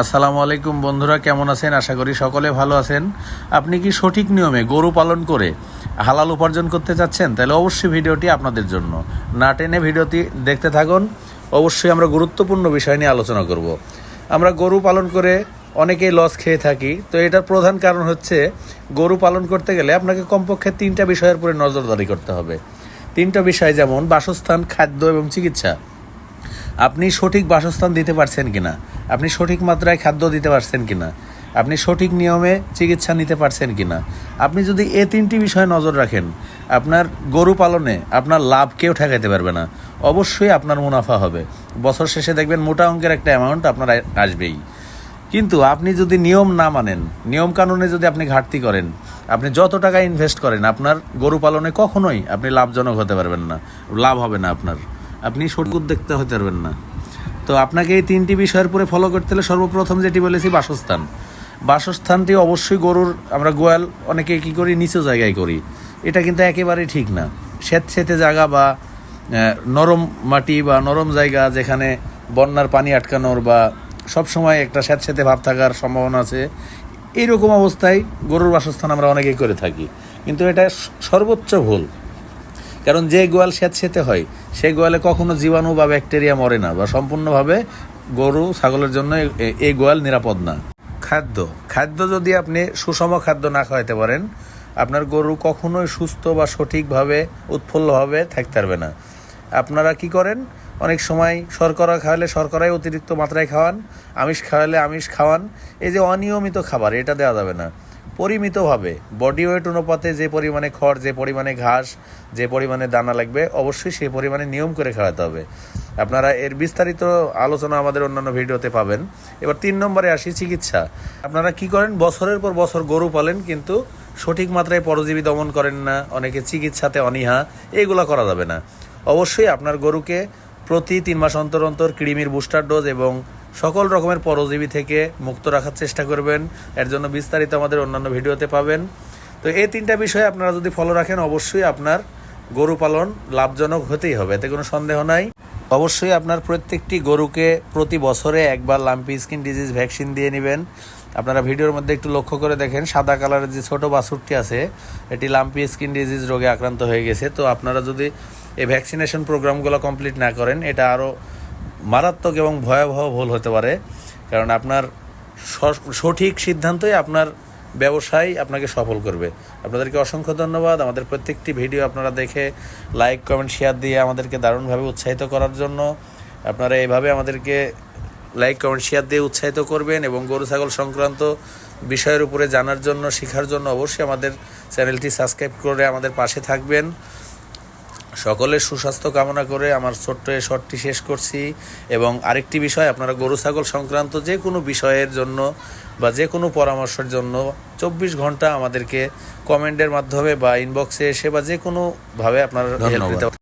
আসসালামু আলাইকুম বন্ধুরা, কেমন আছেন? আশা করি সকলে ভালো আছেন। আপনি কি সঠিক নিয়মে গরু পালন করে হালাল উপার্জন করতে চাচ্ছেন? তাহলে অবশ্যই ভিডিওটি আপনাদের জন্য। না টেনে ভিডিওটি দেখতে থাকুন। অবশ্যই আমরা গুরুত্বপূর্ণ বিষয় নিয়ে আলোচনা করব। আমরা গরু পালন করে অনেকেই লস খেয়ে থাকি। তো এটার প্রধান কারণ হচ্ছে, গরু পালন করতে গেলে আপনাকে কমপক্ষে তিনটা বিষয়ের উপরে নজরদারি করতে হবে। তিনটা বিষয় যেমন বাসস্থান, খাদ্য এবং চিকিৎসা। আপনি সঠিক বাসস্থান দিতে পারছেন কিনা? আপনি সঠিক মাত্রায় খাদ্য দিতে পারছেন কিনা? আপনি সঠিক নিয়মে চিকিৎসা নিতে পারছেন কিনা? আপনি যদি এ তিনটি বিষয়ে নজর রাখেন, আপনার গরু পালনে আপনার লাভ কেউ ঠেকাইতে পারবে না। অবশ্যই আপনার মুনাফা হবে। বছর শেষে দেখবেন মোটা অঙ্কের একটা অ্যামাউন্ট আপনার আসবেই। কিন্তু আপনি যদি নিয়ম না মানেন, নিয়ম কানুনে যদি আপনি ঘাটতি করেন, আপনি যত টাকা ইনভেস্ট করেন, আপনার গরু পালনে কখনোই আপনি লাভজনক হতে পারবেন না, লাভ হবে না আপনার। আপনি সঠিক উদ্যোক্তা হতে পারবেন না। তো আপনাকে এই তিনটি বিষয়ের উপরে ফলো করতে হলে সর্বপ্রথম যেটি বলেছি বাসস্থান। বাসস্থানটি অবশ্যই গরুর, আমরা গোয়াল অনেকে কি করি, নিচু জায়গায় করি। এটা কিন্তু একেবারেই ঠিক না। স্যাঁতস্যাঁতে জায়গা বা নরম মাটি বা নরম জায়গা যেখানে বন্যার পানি আটকানোর বা সব সময় একটা স্যাঁতস্যাঁতে ভাব থাকার সম্ভাবনা আছে এইরকম অবস্থায় গরুর বাসস্থান আমরা অনেকেই করে থাকি। কিন্তু এটা সর্বোচ্চ ভুল। কারণ যে গোয়াল স্যাঁতস্যাঁতে হয় সেই গোয়ালে কখনো জীবাণু বা ব্যাকটেরিয়া মরে না বা সম্পূর্ণভাবে গরু, ছাগলের জন্য এই গোয়াল নিরাপদ না। খাদ্য খাদ্য যদি আপনি সুষম খাদ্য না খাওয়াতে পারেন, আপনার গরু কখনোই সুস্থ বা সঠিকভাবে উৎফুল্লভাবে থাকতে পারবে না। আপনারা কি করেন? অনেক সময় শর্করা খাওয়ালে শর্করাই অতিরিক্ত মাত্রায় খাওয়ান, আমিষ খাওয়ালে আমিষ খাওয়ান। এই যে অনিয়মিত খাবার, এটা দেওয়া যাবে না। পরিমিতভাবে বডি ওয়েট অনুপাতে যে পরিমাণে খড়, যে পরিমাণে ঘাস, যে পরিমাণে দানা লাগবে, অবশ্যই সেই পরিমাণে নিয়ম করে খাওয়াতে হবে। আপনারা এর বিস্তারিত আলোচনা আমাদের অন্যান্য ভিডিওতে পাবেন। এবার তিন নম্বরে আসি চিকিৎসা। আপনারা কি করেন? বছরের পর বছর গরু পালেন, কিন্তু সঠিক মাত্রায় পরজীবী দমন করেন না, অনেকে চিকিৎসাতে অনীহা, এগুলো করা যাবে না। অবশ্যই আপনার গরুকে প্রতি তিন মাস অন্তর অন্তর কৃমির বুস্টার ডোজ এবং সকল রকমের পরজীবী থেকে মুক্ত রাখার চেষ্টা করবেন। এর জন্য বিস্তারিত আমাদের অন্যান্য ভিডিওতে পাবেন। তো এই তিনটা বিষয়ে আপনারা যদি ফলো রাখেন, অবশ্যই আপনার গরু পালন লাভজনক হতেই হবে, এতে কোনো সন্দেহ নাই। অবশ্যই আপনার প্রত্যেকটি গরুকে প্রতি বছরে একবার লাম্পি স্কিন ডিজিজ ভ্যাকসিন দিয়ে নেবেন। আপনারা ভিডিওর মধ্যে একটু লক্ষ্য করে দেখেন, সাদা কালারের যে ছোট বাছুরটি আছে, এটি লাম্পি স্কিন ডিজিজ রোগে আক্রান্ত হয়ে গেছে। তো আপনারা যদি এই ভ্যাকসিনেশন প্রোগ্রামগুলো কমপ্লিট না করেন, এটা আরও মারাত্মক এবং ভয়াবহ ভুল হতে পারে। কারণ আপনার সঠিক সিদ্ধান্তই আপনার ব্যবসায় আপনাকে সফল করবে। আপনাদেরকে অসংখ্য ধন্যবাদ। আমাদের প্রত্যেকটি ভিডিও আপনারা দেখে লাইক কমেন্ট শেয়ার দিয়ে আমাদেরকে দারুণভাবে উৎসাহিত করার জন্য আপনারা এইভাবে আমাদেরকে লাইক কমেন্ট শেয়ার দিয়ে উৎসাহিত করবেন এবং গরু, ছাগল সংক্রান্ত বিষয়ের উপরে জানার জন্য, শেখার জন্য অবশ্যই আমাদের চ্যানেলটি সাবস্ক্রাইব করে আমাদের পাশে থাকবেন। সকলের সুস্বাস্থ্য কামনা করে আমার ছোট্ট এ শর্টটি শেষ করছি এবং আরেকটি বিষয় আপনারা গরু ছাগল সংক্রান্ত যে কোনো বিষয়ের জন্য বা যে কোনো পরামর্শের জন্য চব্বিশ ঘণ্টা আমাদেরকে কমেন্টের মাধ্যমে বা ইনবক্সে এসে বা যে কোনোভাবে আপনারা হেল্প। দিতে